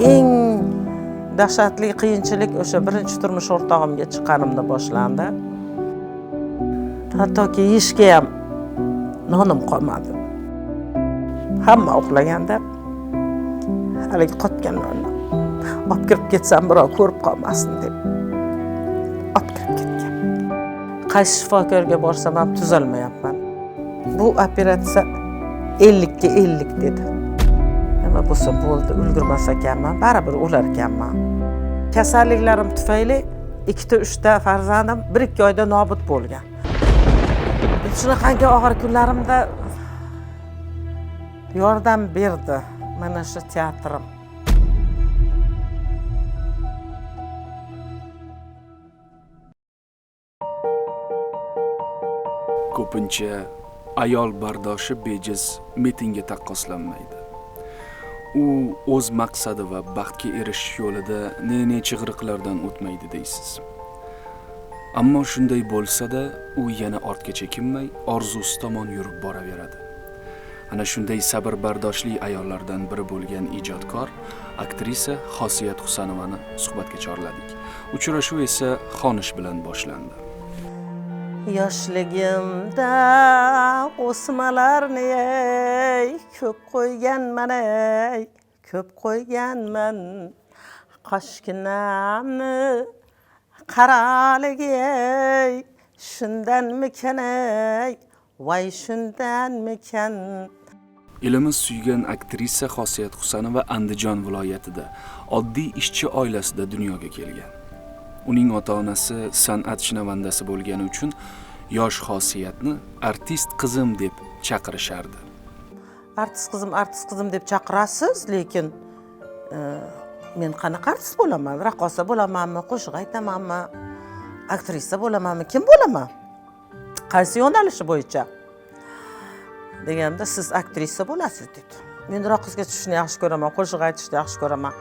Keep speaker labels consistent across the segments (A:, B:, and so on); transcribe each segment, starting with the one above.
A: eng dahshatli qiyinchilik o'sha birinchi turmush o'rtog'imga chiqqanimda boshlandi. Hattoki yeyishga ham nonim qolmadi. Hamma uxlaganda haligi qotgan nonni olib kirib ketsam birov ko'rib qolmasin deb olib kirib ketgan. Qaysi shifokorga borsam ham tuzalmayapman. Bu operatsiya ellikka ellik dedi. Nima bo'lsa bo'ldi ulgurmas ekanman baribir o'lar ekanman. Kasalliklarim tufayli ikkita uchta farzandim bir ikki oyda nobud bo'lgan. Shunaqangi og'ir kunlarimda yordam berdi mana shu teatrim.
B: Ko'pincha ayol bardoshi bejiz mitingga taqqoslanmaydi. U o'z maqsadi va baxtga erishish yo'lida ne ne chig'iriqlardan o'tmaydi deysiz. Ammo shunday bo'lsa-da u yana ortga chekinmay orzusi tomon yurib boraveradi. Ana shunday sabr bardoshli ayollardan biri bo'lgan ijodkor aktrisa xosiyat husanovani suhbatga chorladik. Uchrashuv esa xonish bilan boshlandi.
A: Yoshligimda o'smalarni ey ko'p qo'yganman ey ko'p qo'yganman. Qoshginamni qaraligi ey shundanmikan ey voy shundanmikan.
B: Elimiz suygan aktrisa xosiyat husanova andijon viloyatida oddiy ishchi oilasida dunyoga kelgan. Uning ota onasi san'at shinavandasi bo'lgani uchun yosh xosiyatni artist qizim deb chaqirishardi.
A: Artist qizim artist qizim deb chaqirasiz lekin e, men qanaqa artist bo'laman? Raqqosa bo'lamanmi? Qo'shiq aytamanmi? Aktrisa bo'lamanmi? Kim bo'laman? Qaysi yo'nalishi bo'yicha? Deganimda siz aktrisa bo'lasiz dedi. Men raqsga tushishni yaxshi ko'raman qo'shiq aytishni yaxshi ko'raman.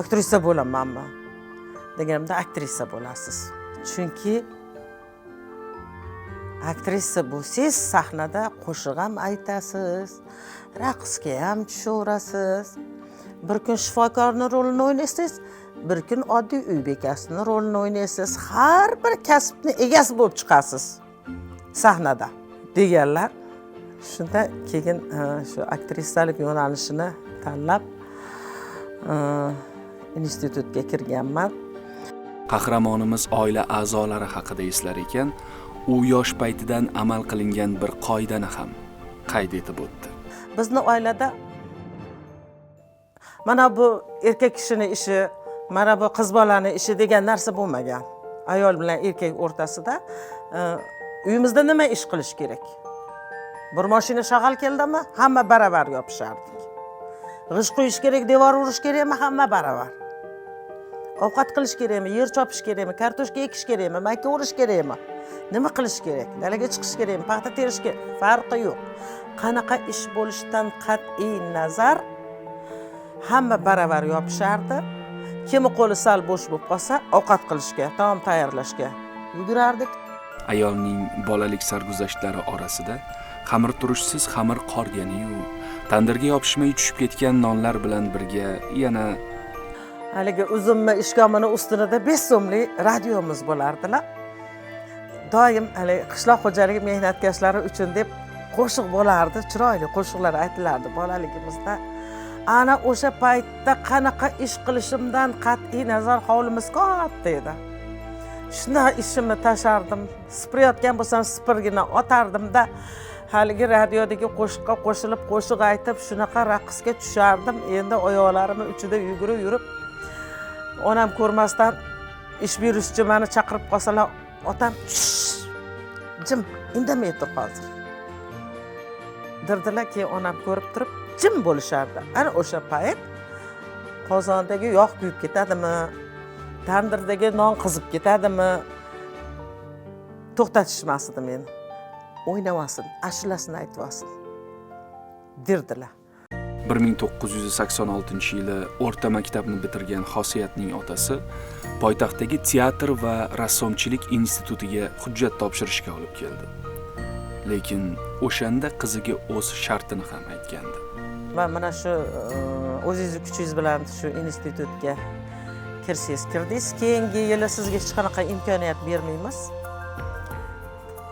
A: Aktrisa bo'lamanmi? Deganimda aktrisa bo'lasiz. Chunki aktrisa bo'lsangiz sahnada qo'shiq ham aytasiz raqsga ham tushaverasiz. Bir kun shifokorni rolini o'ynaysiz bir kun oddiy uy bekasini rolini o'ynaysiz. Har bir kasbni egasi bo'lib chiqasiz sahnada deganlar. Shunda keyin e, shu aktrisalik yo'nalishini tanlab e, institutga kirganman.
B: Qahramonimiz oila a'zolari haqida eslar ekan u yosh paytidan amal qilingan bir qoidani ham qayd etib o'tdi.
A: Bizni oilada mana bu erkak kishini ishi mana bu qiz bolani ishi degan narsa bo'lmagan. Ayol bilan erkak o'rtasida e, uyimizda nima ish qilish kerak? Bir moshina shag'al keldimi? Hamma baravar yopishardik. G'isht quyish kerak devor urish kerakmi? Hamma baravar. Ovqat qilish kerakmi yer chopish kerakmi kartoshka ekish kerakmi makka o'rish kerakmi nima qilish kerak? Dalaga chiqish kerakmi paxta terish kerak farqi yo'q. Qanaqa ish bo'lishidan qat'iy nazar hamma baravar yopishardi. Kimi qo'li sal bo'sh bo'lib qolsa ovqat qilishga taom tayyorlashga yugurardik.
B: Ayolning bolalik sarguzashtlari orasida xamir turishsiz xamir qorganiyu tandirga yopishmay tushib ketgan nonlar bilan birga yana
A: haligi uzumni ishkomini ustunida besh so'mlik radiomiz bo'lardilar. Doim haligi qishloq xo'jaligi mehnatkashlari uchun deb qo'shiq bo'lardi chiroyli qo'shiqlar aytilardi bolaligimizda. Ana o'sha paytda qanaqa ish qilishimdan qat'iy nazar hovlimiz katta edi shunaqa ishimni tashlardim supurayotgan bo'lsam sipirgina otardimda haligi radiodagi qo'shiqqa qo'shilib qo'shiq aytib shunaqa raqsga tushardim. Endi oyoqlarimni uchida yugurib yurib onam ko'rmasdan ish beruvchi mani chaqirib qolsalar otam jim indamay tur hozir. Dirdilar keyin onam ko'rib turib jim bo'lishardi. Ana o'sha payt qozondagi yog' kuyib ketadimi? Tandirdagi non qizib ketadimi? To'xtatishmasdi meni. O'ynamasin ashulasini aytmasin derdilar.
B: 1986 yili o'rta maktabni bitirgan xosiyatning otasi poytaxtdagi teatr va rassomchilik institutiga hujjat topshirishga olib keldi. Lekin o'shanda qiziga o'z shartini ham aytgandi.
A: Va mana shu e, o'zingizni kuchingiz bilan shu institutga kirsangiz kirdingiz. Keyingi yili sizga hech qanaqa imkoniyat bermaymiz.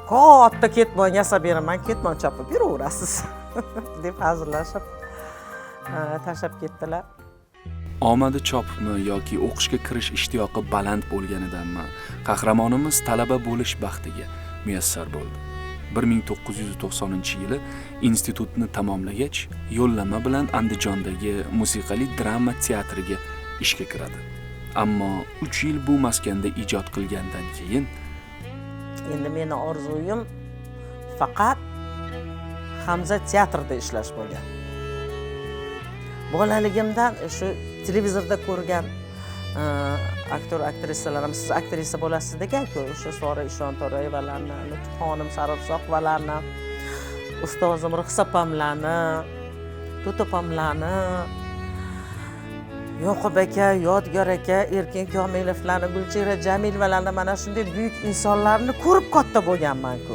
A: Katta ketmon yasab beraman ketmon chopib yuraverasiz deb hazillashib tashlab ketdilar.
B: Omadi chopibmi yoki o'qishga kirish ishtiyoqi baland bo'lganidanmi? Qahramonimiz talaba bo'lish baxtiga muyassar bo'ldi. 1990 yili institutni tamomlagach yo'llanma bilan andijondagi musiqali drama teatriga ishga kiradi. Ammo 3 yil bu maskanda ijod qilgandan keyin
A: endi meni orzuyim faqat hamza teatrida ishlash bo'lgan bolaligimdan e, shu televizorda ko'rgan e, aktyor aktrisalarimiz siz aktrisa bo'lasiz deganku o'sha sora ishontorayevalarni lutfxonim sarobsoqovalarni ustozim ruxsa opamlarni tut opamlarni yoqub aka yodgor aka erkin komilovlarni gulchehra jamilovalarni mana shunday buyuk insonlarni ko'rib katta bo'lganmanku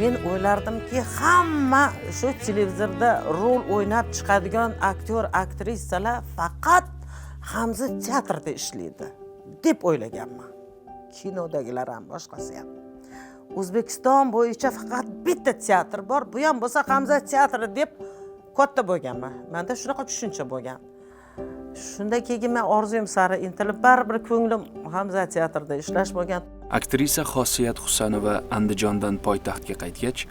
A: men o'ylardimki hamma shu televizorda rol o'ynab chiqadigan aktyor aktrisalar faqat hamza teatrda ishlaydi deb o'ylaganman. Kinodagilar ham boshqasi ham. O'zbekiston bo'yicha faqat bitta teatr bor bu ham bo'lsa hamza teatri deb katta bo'lganman. Manda shunaqa tushuncha bo'lgan. Shundan keyin men orzuyim sari intilib baribir ko'nglim hamza teatrida ishlash bo'lgan.
B: Aktrisa xosiyat husanova andijondan poytaxtga qaytgach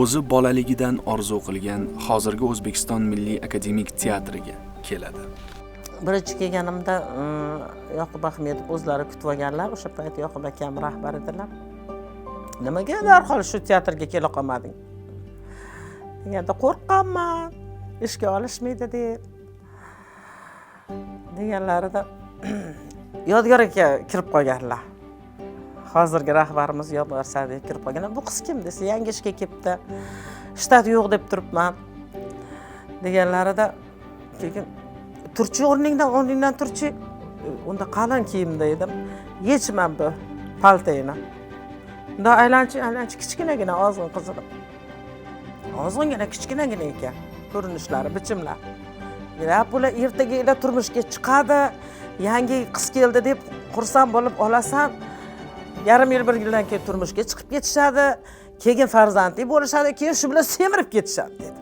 B: o'zi bolaligidan orzu qilgan hozirgi o'zbekiston milliy akademik teatriga keladi.
A: Birinchi kelganimda mm, yoqub ahmedov o'zlari kutib olganlar o'sha payt yoqub akam rahbar edilar. Nimaga darhol shu teatrga kela qolmading? Deganda qo'rqqanman ishga olishmaydi deb. Deganlarida yodgor aka kirib qolganlar. Hozirgi rahbarimiz yodgor sa'diyev kirib qolganlar bu qiz kim desa yangi ishga kelibdi shtat yo'q deb turibman deganlarida keyin turchi o'rningdan o'rningdan turchi unda qalin kiyimda edim yechman bu paltangni bundoq aylanchi aylanchi kichkinagina ozg'in qiziq ozg'ingina kichkinagina ekan ko'rinishlari bichimlar bular ertaga turmushga chiqadi yangi qiz keldi deb xursand bo'lib olasan yarim yil bir yildan keyin turmushga chiqib ketishadi keyin farzandli bo'lishadi keyin shu bilan semirib ketishadi dedi.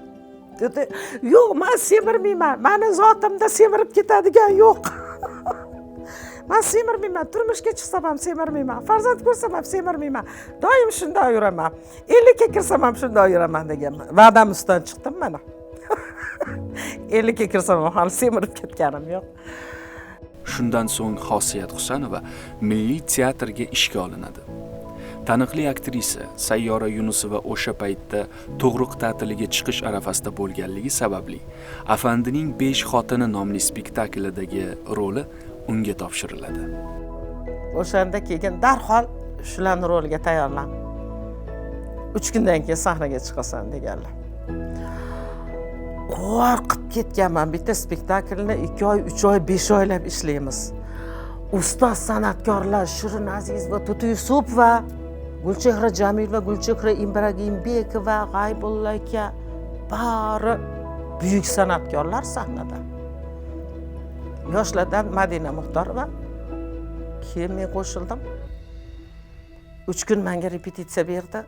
A: Dedi yo'q man semirmayman mani zotimda semirib ketadigan yo'q. Man semirmayman turmushga chiqsam ham semirmayman farzand ko'rsam ham semirmayman doim shundoq yuraman ellikka kirsam ham shundoq yuraman deganman va'dam ustidan chiqdim mana. Ellikka kirsam ham hali semirib ketganim yo'q.
B: Shundan so'ng xosiyat husanova milliy teatrga ishga olinadi. Taniqli aktrisa sayyora yunusova o'sha paytda tug'ruq ta'tiliga chiqish arafasida bo'lganligi sababli afandining besh xotini nomli spektaklidagi roli unga topshiriladi.
A: O'shanda keyin darhol shularni roliga tayyorlan. Uch kundan keyin sahnaga chiqasan deganlar. Qo'rqib ketganman. Bitta spektaklni ikki oy uch oy besh oylab ishlaymiz. Ustoz san'atkorlar shirin azizova tuti yusupova gulchehra jamilova gulchehra ibragimbekova g'aybulla aka bari buyuk san'atkorlar sahnada. Yoshlardan madina muxtorova. Keyin men qo'shildim. Uch kun menga repetitsiya berdi.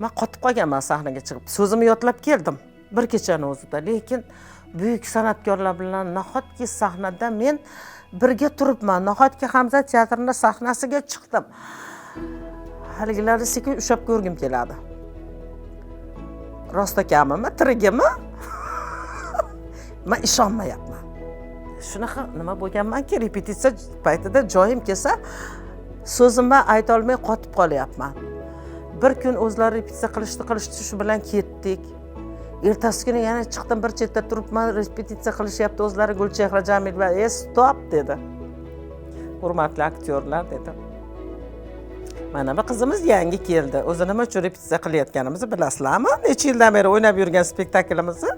A: Man qotib qolganman sahnaga chiqib. So'zimni yodlab keldim. Bir kechani o'zida. Lekin buyuk san'atkorlar bilan nahotki sahnada men birga turibman? Nahotki hamza teatrini sahnasiga chiqdim? Haligilarni sekin ushlab ko'rgim keladi. Rost tirigimi? Man ishonmayapman. Shunaqa nima bo'lganmanki repetitsiya paytida joyim kelsa so'zimni aytolmay qotib qolyapman. Bir kun o'zlari repetitsiya qilishdi qilishdi shu bilan ketdik. Ertasi kuni yana chiqdim bir chetda turibman repetitsiya qilishyapti o'zlari gulchehra jamilova e stop! dedi. Hurmatli aktyorlar dedi. Mana bu qizimiz yangi keldi. O'zi nima uchun repetitsiya qilayotganimizni bilasizlarmi? Necha yildan beri o'ynab yurgan spektaklimizni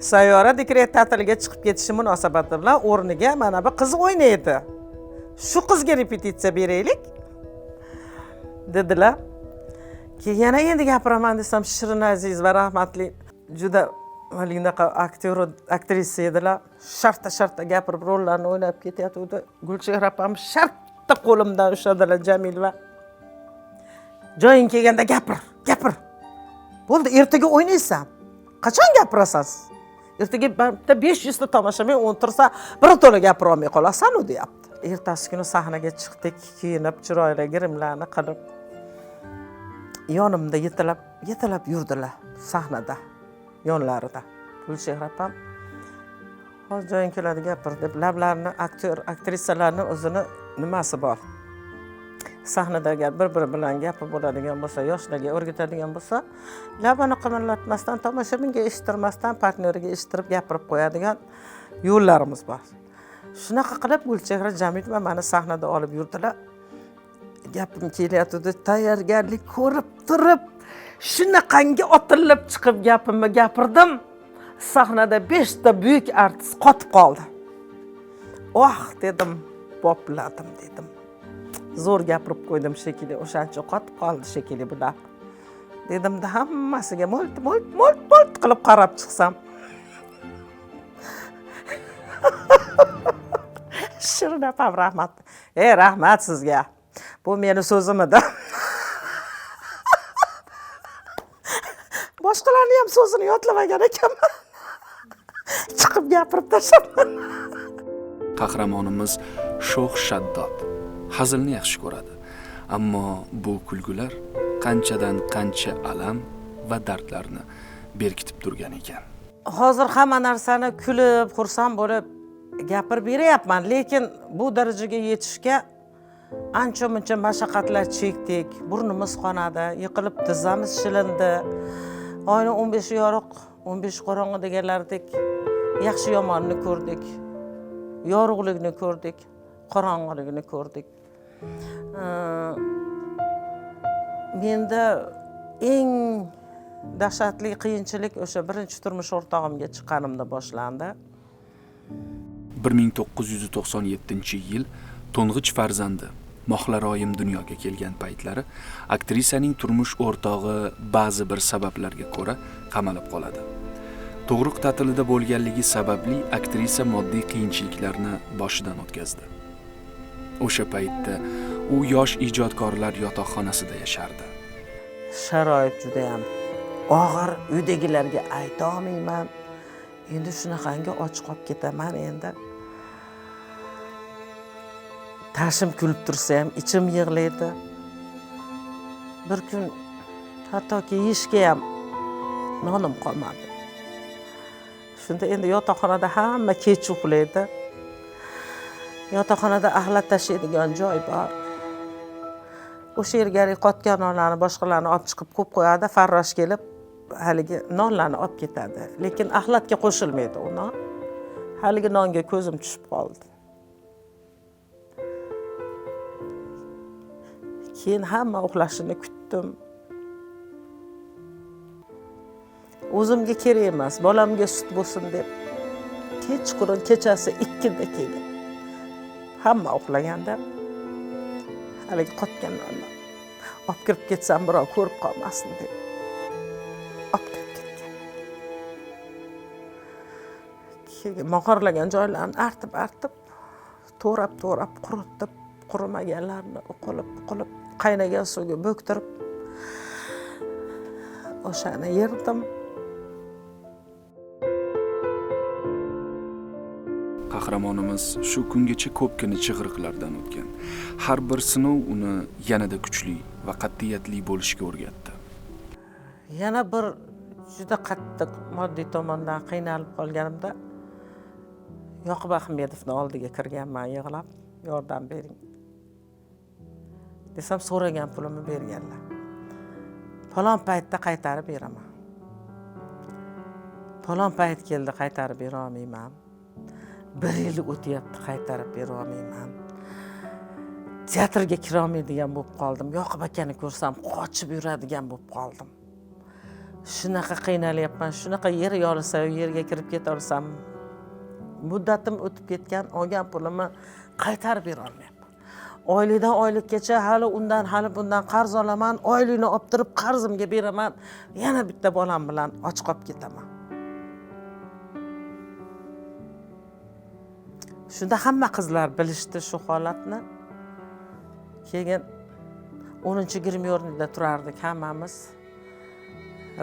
A: sayyora dekret ta'tiliga chiqib ketishi munosabati bilan o'rniga mana bu qiz o'ynaydi. Shu qizga repetitsiya beraylik dedilar. Keyin yana endi gapiraman desam shirin aziz va rahmatli juda haligi aktyor aktrisa edilar. Shartta shartta gapirib rollarni o'ynab ketayotgandi gulchehra opam shartta qo'limdan ushladilar jamila joying kelganda gapir gapir. Bo'ldi ertaga o'ynaysan. Qachon gapirasan ertaga bitta besh yuzta tomoshabin o'tirsa birato'la gapirolmay qolasanu deyapti. Ertasi kuni sahnaga chiqdik kiyinib chiroyli grimlarni qilib yonimda yetalab yetalab yurdilar sahnada yonlarida. Gulchehra opam hozir joying keladi gapir deb lablarini aktyor aktrisalarni o'zini nimasi bor? Sahnada agar bir biri bilan gapi bo'ladigan bo'lsa yoshlarga o'rgatadigan bo'lsa labini qimirlatmasdan tomoshabinga eshittirmasdan partneriga eshittirib gapirib qo'yadigan yo'llarimiz bor. Shunaqa qilib gulchehra jamilova mani sahnada olib yurdilar. Gapim kelyotgandi tayyorgarlik ko'rib turib shunaqangi otilib chiqib gapimni gapirdim sahnada beshta buyuk artist qotib qoldi oh dedim bopladim dedim. Zo'r gapirib qo'ydim shekilli o'shancha qotib qoldi shekilli bular dedimda hammasiga mo'lt mo'lt mo'lt mo'lt qilib qarab chiqsam shirin opam rahmat ey rahmat sizga bu meni so'zim edi boshqalarni ham so'zini yodlamagan ekanman chiqib gapirib tashlabman
B: qahramonimiz sho'x shaddod hazilni yaxshi ko'radi ammo bu kulgular qanchadan qancha alam va dardlarni berkitib turgan ekan.
A: Hozir hamma narsani kulib xursand bo'lib gapirib beryapman lekin bu darajaga yetishga ancha muncha mashaqqatlar chekdik. Burnimiz qonadi yiqilib tizzamiz shilindi. Oyni o'n beshi yorug' o'n beshi qorong'i deganlaridek yaxshi yomonni ko'rdik. Yorug'likni ko'rdik qorong'iligini ko'rdik. Menda eng dahshatli qiyinchilik o'sha birinchi turmush o'rtog'imga chiqqanimda boshlandi.
B: 1997 yil to'ng'ich farzandi. Mohlaroyim dunyoga kelgan paytlari aktrisaning turmush o'rtog'i ba'zi bir sabablarga ko'ra qamalib qoladi. Tug'ruq ta'tilida bo'lganligi sababli aktrisa moddiy qiyinchiliklarni boshidan o'tkazdi. O'sha paytda u yosh ijodkorlar yotoqxonasida yashardi.
A: Sharoit judayam og'ir uydagilarga aytolmayman endi shunaqangi och qolib ketaman endi. Tashim kulib tursa ham ichim yig'laydi. Bir kun hattoki yeyishga ham nonim qolmadi. Shunda endi yotoqxonada hamma kech uxlaydi yotoqxonada axlat tashlaydigan joy bor. O'sha yerga haligi qotgan nonlarni boshqalarni olib chiqib qo'yib qo'yadi farrosh kelib haligi nonlarni olib ketadi. Lekin axlatga qo'shilmaydi u non. Haligi nonga ko'zim tushib qoldi. Keyin hamma uxlashini kutdim. O'zimga kerak emas bolamga sut bo'lsin deb. Kechqurun kechasi ikkida kelgan hamma uxlaganda haligi qotgan nonni olib kirib ketsam birov ko'rib qolmasin deb. Olib kirib ketgan. Keyin mog'orlagan joylarini artib artib to'rab to'rab quritib qurimaganlarni uqilib uqilib qaynagan suvga bo'ktirib o'shani yerdim
B: qahramonimiz shu kungacha ko'pgina chig'iriqlardan o'tgan. Har bir sinov uni yanada kuchli va qat'iyatli bo'lishga o'rgatdi.
A: Yana bir juda qattiq moddiy tomondan qiynalib qolganimda yoqub ahmedovni oldiga kirganman yig'lab yordam bering desam so'ragan pulimni berganlar. Falon paytda qaytarib beraman. Falon payt keldi qaytarib berolmayman bir yil o'tyapti qaytarib berolmayman teatrga kirolmaydigan bo'lib qoldim. Yoqub akani ko'rsam qochib yuradigan bo'lib qoldim. Shunaqa qiynalyapman shunaqa yer yorilsa yerga kirib ketolsam muddatim o'tib ketgan olgan pulimni qaytarib berolmayapman oylikdan oylikgacha hali undan hali bundan qarz olaman oylikni olib turib qarzimga beraman. Yana bitta bolam bilan och qolib ketaman. Shunda hamma qizlar bilishdi shu holatni. Keyin o'ninchi гримерныйda turardik hammamiz.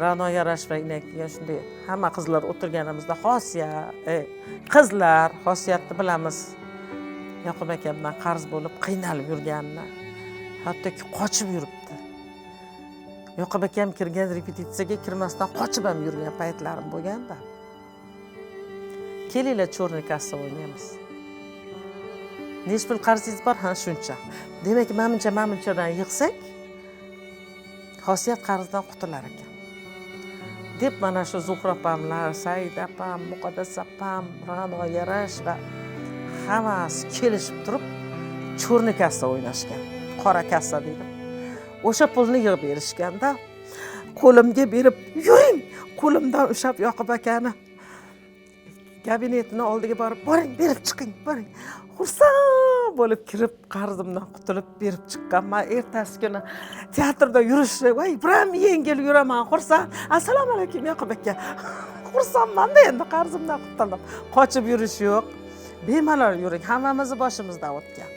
A: Ra'no yarashbekni inakiga shunday hamma qizlar o'tirganimizda xosiya ey qizlar xosiyatni bilamiz. Yoqub akamdan qarz bo'lib qiynalib yurganini hattoki qochib yuribdi. Yoqub akam kirgan repetitsiyaga kirmasdan qochib ham yurgan paytlarim bo'lganda kelinglar черный kassa o'ynaymiz. Nechi pul qarzingiz bor? Ha shuncha. Demak mana buncha mana bunchadan yig'sak xosiyat qarzdan qutular ekan. Deb mana shu zuhra opamlar saida opam muqaddas opam ra'no yarash va hammasi kelishib turib cho'rni kassa o'ynashgan qora kassa deydi o'sha pulni yig'ib berishganda qo'limga berib yuring qo'limdan ushlab yoqub akani kabinetini oldiga borib boring berib chiqing boring. Xursand bo'lib kirib qarzimdan qutulib berib chiqqanman ertasi kuni teatrda yurishni voy biram yengil yuraman xursand. Assalomu alaykum yoqub aka. Xursandmanda endi qarzimdan qutuldim. Qochib yurish yo'q. Bemalol yuring. Hammamizni boshimizdan o'tgan.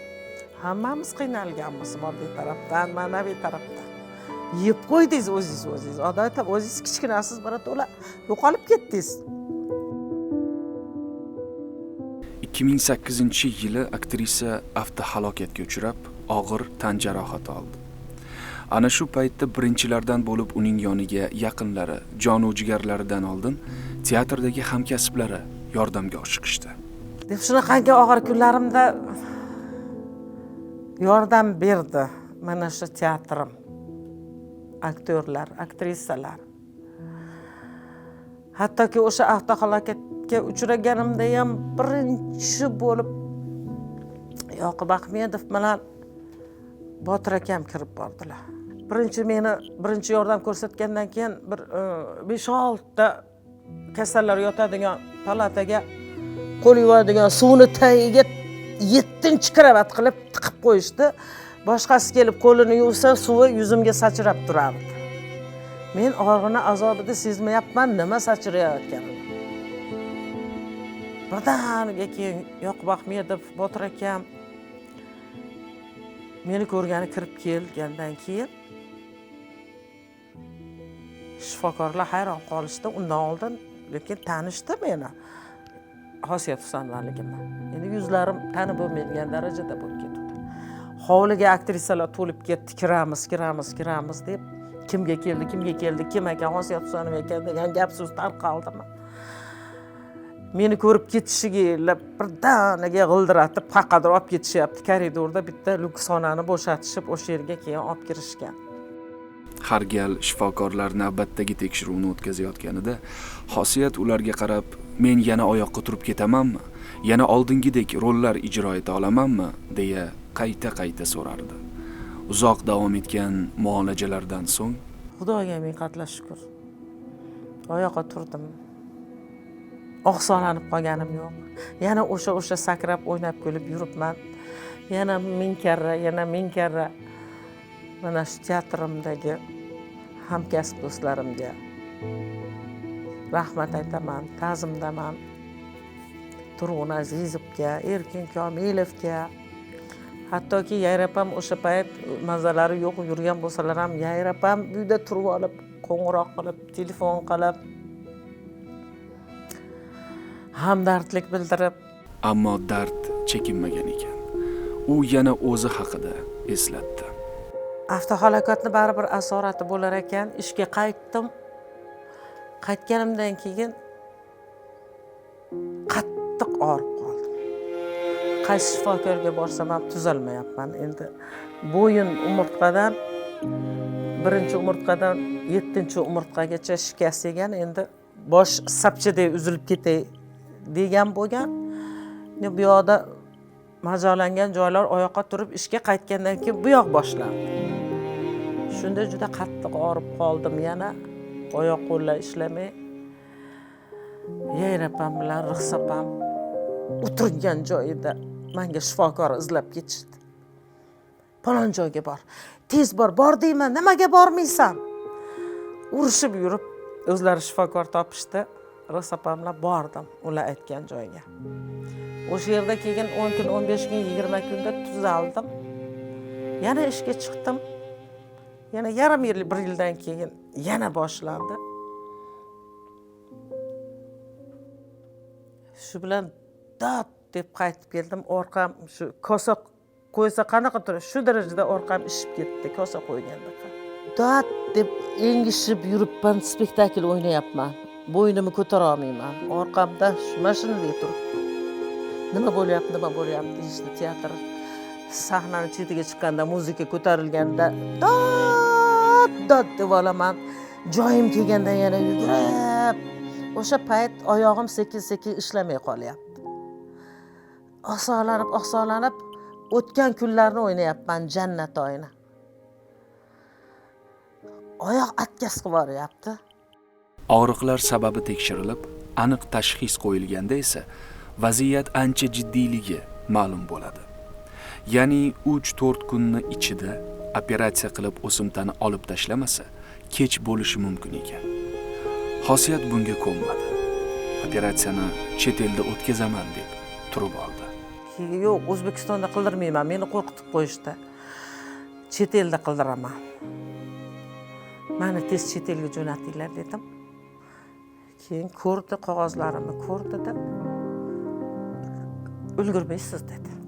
A: Hammamiz qiynalganmiz moddiy tarafdan ma'naviy tarafdan. Yeb qo'ydingiz o'zingiz o'zingiz. Odatda o'zingiz kichkinasiz birato'la yo'qolib ketdingiz.
B: 2008 yili aktrisa avtohalokatga uchrab og'ir tan jarohati oldi. Ana shu paytda birinchilardan bo'lib uning yoniga yaqinlari jonu jigarlaridan oldin teatrdagi hamkasblari yordamga oshiqishdi.
A: Deb shunaqangi og'ir kunlarimda yordam berdi mana shu teatrim. Aktyorlar aktrisalar. Hattoki o'sha avtohalokatga uchraganimda ham birinchi bo'lib yoqub ahmedov bilan botir akam kirib bordilar. Birinchi meni birinchi yordam ko'rsatgandan keyin bir e, besh oltita kasallar yotadigan palataga qo'l yuvadigan suvni tagiga yettinchi kravat qilib tiqib qo'yishdi. Boshqasi kelib qo'lini yuvsa suvi yuzimga sachrab turardi. Men og'riqni azobida sezmayapman nima sachrayotganini birdaniga keyin yoqub ahmedov botir akam. Meni ko'rgani kirib kelgandan keyin shifokorlar hayron qolishdi. Undan oldin lekin tanishdi meni xosiyat husanovanligimni endi yuzlarim tanib bo'lmaydigan darajada bo'lib ketdi hovliga aktrisalar to'lib ketdi kiramiz kiramiz kiramiz deb kimga keldi kimga keldi kim ekan xosiyat husanova ekan degan gap so'z tarqaldimi meni ko'rib ketishiga birdaniga g'ildiratib qayoqqadir olib ketishyapti koridorda bitta lyuksxonani bo'shatishib o'sha yerga keyin olib kirishgan
B: har gal shifokorlar navbatdagi tekshiruvni o'tkazayotganida xosiyat ularga qarab men yana oyoqqa turib ketamanmi? Yana oldingidek rollar ijro eta olamanmi? deya qayta qayta so'rardi. Uzoq davom etgan muolajalardan so'ng
A: xudoga ming qatla shukur. Oyoqqa turdim. Oqsonanib qolganim yo'q. Yana o'sha o'sha sakrab o'ynab kulib yuribman. Yana ming karra yana ming karra mana shu teatrimdagi hamkasb do'stlarimga rahmat aytaman ta'zimdaman. Turg'un azizovga erkin komilovga. Hattoki yayrab ham o'sha payt mazalari yo'q yurgan bo'lsalar ham yayrab ham uyda turib olib qo'ng'iroq qilib telefon qilib hamdardlik bildirib.
B: Ammo dard chekinmagan ekan. U yana o'zi haqida eslatdi.
A: Avtohalokatni baribir asorati bo'lar ekan ishga qaytdim qaytganimdan keyin qattiq og'rib qoldim. Qaysi shifokorga borsam ham tuzalmayapman. Endi bo'yin umurtqadan birinchi umurtqadan yettinchi umurtqagacha shikast yegan. Endi bosh sapchadek uzilib ketay degan bo'lgan. Bu yoqda majolangan joylar oyoqqa turib ishga qaytgandan keyin bu yoq boshlandi. Shunda juda qattiq og'rib qoldim yana oyoq qo'llar ishlamay yayrapam bilan rixsapam o'tirgan joyida manga shifokor izlab ketishdi. Palon joyga bor tez bor bor deyman nimaga bormaysan? Urishib yurib o'zlari shifokor topishdi. Rixsapam bilan bordim ular aytgan joyga. O'sha yerda keyin o'n kun o'n besh kun yigirma kunda tuzaldim. Yana ishga chiqdim. Yana yarim yil bir yildan keyin yana boshlandi. Shu bilan dod deb qaytib keldim. Orqam shu kosa qo'ysa qanaqa turadi? Shu darajada orqam ishib ketdi kosa qo'ygandaqa dod deb engishib yuribman spektakl o'ynayapman. Bo'ynimni ko'tara olmayman. Orqamda shu shunday turibdi nima bo'lyapti nima bo'lyapti deyishdi teatr sahnani chetiga chiqqanda muzika ko'tarilganda dod dod deb olaman joyim kelganda yana yugurib o'sha payt oyog'im sekin sekin ishlamay qolyapti. Oqsoqlanib oqsoqlanib o'tgan kunlarni o'ynayapman jannat oyini. Oyoq atkas qilib yuboryapti
B: og'riqlar sababi tekshirilib aniq tashxis qo'yilganda esa vaziyat ancha jiddiyligi ma'lum bo'ladi. Ya'ni 3-4 kunni ichida operatsiya qilib o'simtani olib tashlamasa kech bo'lishi mumkin ekan. Xosiyat bunga ko'nmadi. Operatsiyani chet elda o'tkazaman deb turib oldi.
A: Yo'q o'zbekistonda qildirmayman meni qo'rqitib qo'yishdi. Chet elda qildiraman. Mani tez chet elga jo'natinglar dedim. Keyin ko'rdi qog'ozlarimni ko'rdida ulgurmaysiz dedi.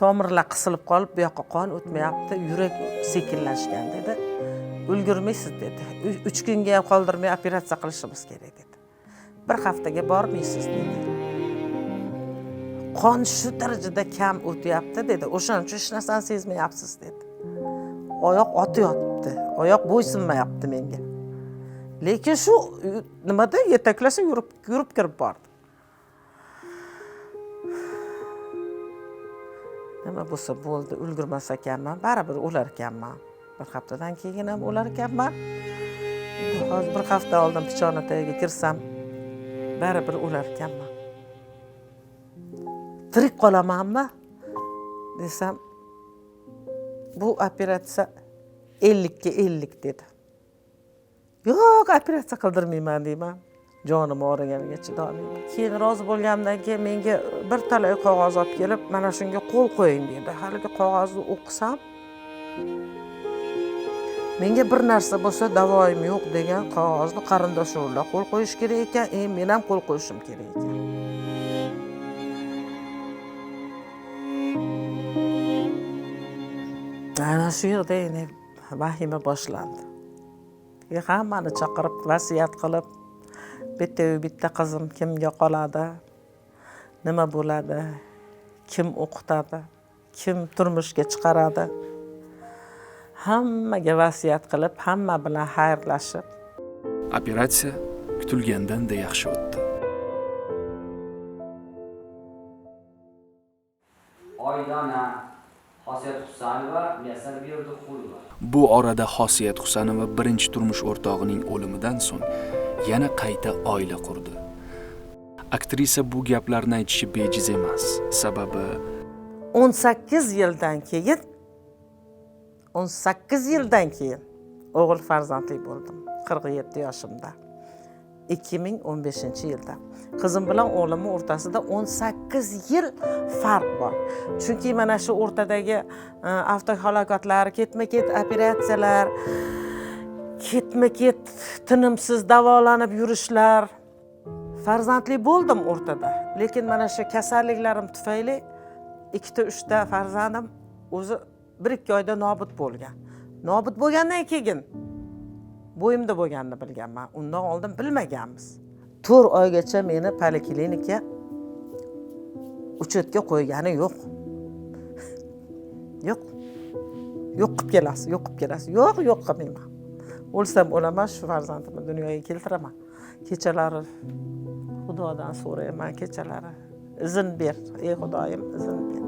A: Tomirlar qisilib qolib bu yoqqa qon o'tmayapti yurak sekinlashgan dedi. Ulgurmaysiz dedi. "Uch- kunga ham qoldirmay operatsiya qilishimiz kerak dedi. Bir haftaga bormaysiz dedi. Qon shu darajada kam o'tyapti dedi. O'shaning uchun hech narsani sezmayapsiz dedi. Oyoq otayotibdi oyoq bo'ysunmayapti menga. Lekin shu nimada yetaklasa yurib yurib kirib bordi. Nima bo'lsa bo'ldi ulgurmas ekanman baribir o'lar ekanman bir haftadan keyin ham o'lar ekanman hozir bir hafta oldin pichoqni tagiga kirsam baribir o'lar ekanman tirik qolamanmi desam bu operatsiya ellikka ellik dedi. Yo'q operatsiya qildirmayman deyman jonim og'riganiga chidolmayman keyin rozi bo'lganimdan keyin menga bir talay qog'oz olib kelib mana shunga qo'l qo'ying dedi. Haligi qog'ozni o'qisam menga bir narsa bo'lsa davoyim yo'q degan qog'ozni qarindoshlar qo'l qo'yish kerak ekan e men ham qo'l qo'yishim kerak ekan. Ana shu yerda endi vahima boshlandi. Hammani chaqirib vasiyat qilib bittayu bitta qizim kimga qoladi nima bo'ladi kim o'qitadi kim turmushga chiqaradi hammaga vasiyat qilib hamma bilan xayrlashib.
B: Operatsiya kutilgandanda yaxshi o'tdi.
C: Oydona xosiyat husanova muyassar
B: bu orada xosiyat husanova birinchi turmush o'rtog'ining o'limidan so'ng yana qayta oila qurdi. Aktrisa bu gaplarni aytishi bejiz emas. Sababi
A: 18 yildan keyin 18 yildan keyin o'g'il farzandli bo'ldim 47 yoshimda. 2015 yilda. Qizim bilan o'g'limni o'rtasida 18 yil farq bor. Chunki mana shu o'rtadagi e, avtohalokatlar ketma ket operatsiyalar ketma ket tinimsiz davolanib yurishlar farzandli bo'ldim o'rtada. Lekin mana shu kasalliklarim tufayli ikkita uchta farzandim o'zi bir ikki oyda nobud bo'lgan. Nobud bo'lgandan keyin bo'yimda bo'lganini bilganman. Undan oldin bilmaganmiz. To'rt oygacha meni poliklinika uchetga qo'ygani yo'q. Yo'q. Yo'q qilib kelasiz yo'q qilib kelasiz. Yo'q yo'q qilmayman o'lsam o'laman shu farzandimni dunyoga keltiraman kechalari xudodan so'rayman kechalari izn ber ey xudoyim izn ber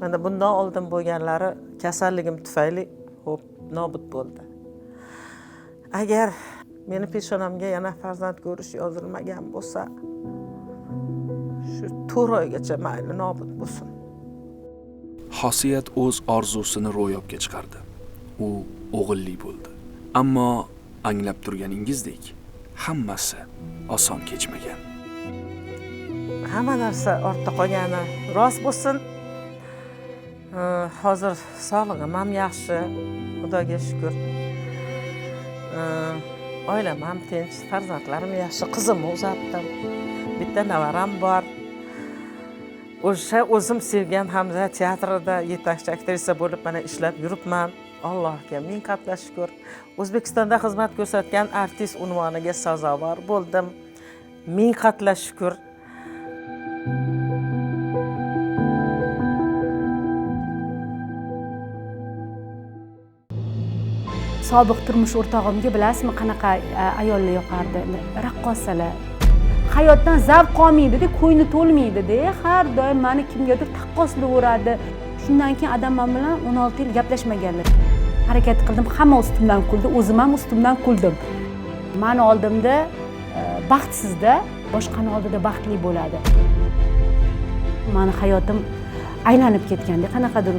A: mana bundan oldin bo'lganlari kasalligim tufayli ho'p nobud bo'ldi agar meni peshonamga yana farzand ko'rish yozilmagan bo'lsa shu to'rt oygacha mayli nobud bo'lsin
B: xosiyat o'z orzusini ro'yobga chiqardi u o'g'illi bo'ldi ammo anglab turganingizdek hammasi oson kechmagan.
A: Hamma narsa ortda qolgani rost bo'lsin. Э, hozir sog'lig'im ham yaxshi xudoga shukur Э, oilam ham tinch farzandlarim yaxshi qizimni uzatdim bitta nevaram bor o'sha o'zim sevgan hamza teatrida yetakchi aktrisa bo'lib mana ishlab yuribman. Allohga ming qatla shukur o'zbekistonda xizmat ko'rsatgan artist unvoniga sazovor bo'ldim. Ming qatla shukur
D: sobiq turmush o'rtog'imga bilasizmi qanaqa e, ayolni ayollar yoqardi? Raqqosalar. Hayotdan zavq olmaydida ko'ngli to'lmaydida har doim mani kimgadir taqqoslaveradi shundan keyin adam man bilan o'n olti yil gaplashmaganlar. Harakat qildim hamma ustimdan kuldi o'zim ham ustimdan kuldim. Mani oldimda e, baxtsizda boshqani oldida baxtli bo'ladi. Mani hayotim aylanib ketganda qanaqadir